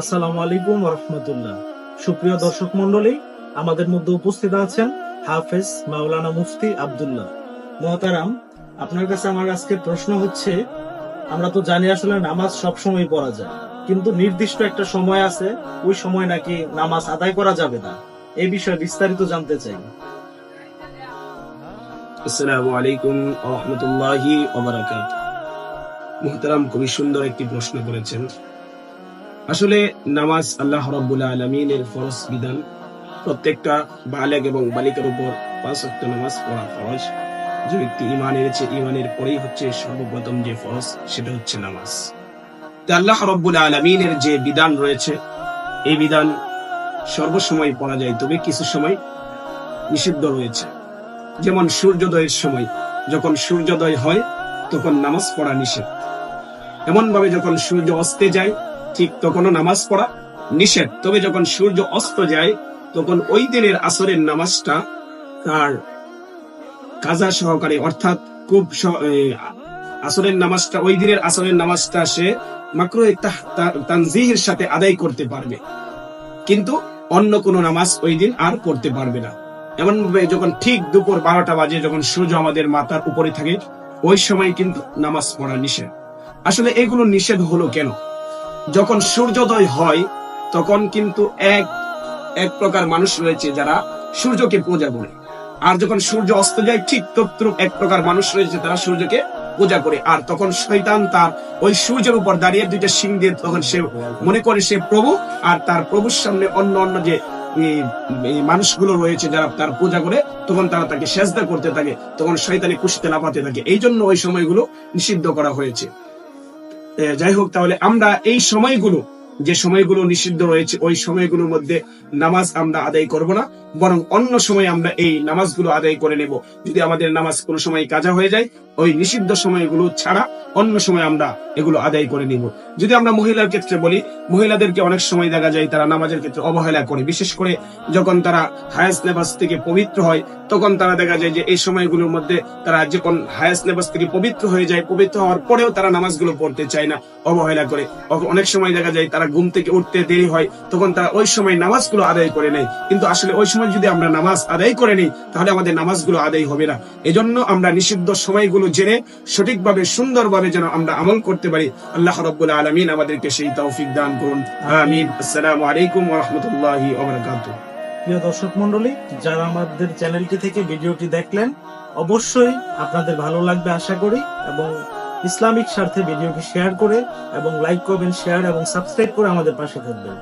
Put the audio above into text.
আসসালামু আলাইকুম রহমতুল্লাহ সুপ্রিয় দর্শক মন্ডলী আমাদের মধ্যে উপস্থিত আছেন হাফেজ মাওলানা মুফতি আব্দুল্লাহ। মহতারাম, আপনার কাছে আমার আজকে প্রশ্ন হচ্ছে, আমরা তো জানি আসলে নামাজ সব সময় পড়া যায়, কিন্তু নির্দিষ্ট একটা সময় আছে, ওই সময় নাকি নামাজ আদায় করা যাবে না। এই বিষয়ে বিস্তারিত জানতে চাই। আসসালামু আলাইকুম রহমতুল্লাহি মুহতারাম, খুবই সুন্দর একটি প্রশ্ন করেছেন। আসলে নামাজ আল্লাহ রব্বুল আলমিনের ফরজ বিধান প্রত্যেকটা বালেগ এবং বালিকার উপর পাঁচ ওয়াক্ত নামাজ পড়া ফরজ। যে ব্যক্তি ইমান এনেছে ইমানের পরেই হচ্ছে সর্বপ্রথম যে ফরজ, সেটা হচ্ছে নামাজ। আল্লাহ রব্বুল আলমিনের যে বিধান রয়েছে, এই বিধান সর্বসময় পড়া যায়, তবে কিছু সময় নিষিদ্ধ রয়েছে। যেমন সূর্যোদয়ের সময়, যখন সূর্যোদয় হয়, তখন নামাজ পড়া নিষেধ। এমন ভাবে যখন সূর্য অস্তে যায় ঠিক তখনও নামাজ পড়া নিষেধ। তবে যখন সূর্য অস্ত যায়, তখন ওই দিনের আসরের নামাজটা তার কাজা সহকারে, অর্থাৎ খুব আসরের নামাজটা, ওই দিনের আসরের নামাজটা সে মাত্র তানজিহের সাথে আদায় করতে পারবে। কিন্তু অন্য কোনো নামাজ ওই দিন আর পড়তে পারবে না। এমন যখন ঠিক দুপুর বারোটা বাজে, যখন সূর্য আমাদের মাথার উপরে থাকে, ওই সময় কিন্তু নামাজ পড়া নিষেধ। আসলে এগুলো নিষেধ হলো কেন? যখন সূর্যোদয় হয়, তখন কিন্তু এক এক প্রকার মানুষ রয়েছে যারা সূর্যকে পূজা করে। আর যখন সূর্য অস্ত যায়, ঠিক তদ্রুপ এক প্রকার মানুষ রয়েছে তারা সূর্যকে পূজা করে। আর তখন শৈতান তার ওই সূর্যের উপর দাঁড়িয়ে দুইটা সিং দিয়ে তখন সে মনে করে সে প্রভু, আর তার প্রভুর সামনে অন্য অন্য যে মানুষগুলো রয়েছে যারা তার পূজা করে, তখন তারা তাকে সেজদা করতে থাকে, তখন শয়তানি কুশিতে লাফাতে থাকে। এই জন্য ওই সময়গুলো নিষিদ্ধ করা হয়েছে। যাই হোক, তাহলে আমরা এই সময়গুলো, যে সময়গুলো নিষিদ্ধ রয়েছে, ওই সময়গুলোর মধ্যে নামাজ আমরা আদায় করব না, বরং অন্য সময় আমরা এই নামাজগুলো আদায় করে নেব। যদি আমাদের নামাজ কোনো সময় কাজা হয়ে যায় ওই নিষিদ্ধ সময়গুলো ছাড়া অন্য সময় আমরা এগুলো আদায় করে নিব। যদি আমরা মহিলার ক্ষেত্রে বলি, মহিলাদেরকে অনেক সময় দেখা যায় তারা নামাজের ক্ষেত্রে অবহেলা করে। বিশেষ করে যখন তারা হায়াস নেবাস থেকে পবিত্র হয়, তখন তারা দেখা যায় যে এই সময়গুলোর মধ্যে তারা যখন হায়াস নেবাস থেকে পবিত্র হয়ে যায়, পবিত্র হওয়ার পরেও তারা নামাজগুলো পড়তে চায় না, অবহেলা করে। অনেক সময় দেখা যায় তারা ঘুম থেকে উঠতে দেরি হয়, তখন তারা ওই সময় নামাজগুলো আদায় করে নেয়। কিন্তু আসলে ওই সময় যদি আমরা নামাজ আদায় করে নিই, তাহলে আমাদের নামাজগুলো আদায় হবে না। এজন্য আমরা নিষিদ্ধ সময়গুলো জেনে, সঠিকভাবে, সুন্দরভাবে যেন আমরা আমল করতে পারি। আল্লাহ রব্বুল আলমিন আমাদেরকে সেই তৌফিক দান করুন। আমিন। আসসালামু আলাইকুম ওরহমতুল্লাহি ওবরাকাতুহ প্রিয় দর্শক মন্ডলী যারা আমাদের চ্যানেলটি থেকে ভিডিওটি দেখলেন, অবশ্যই আপনাদের ভালো লাগবে আশা করি এবং ইসলামিক স্বার্থে ভিডিওটি শেয়ার করে এবং লাইক করবেন শেয়ার এবং সাবস্ক্রাইব করে আমাদের পাশে থাকবেন।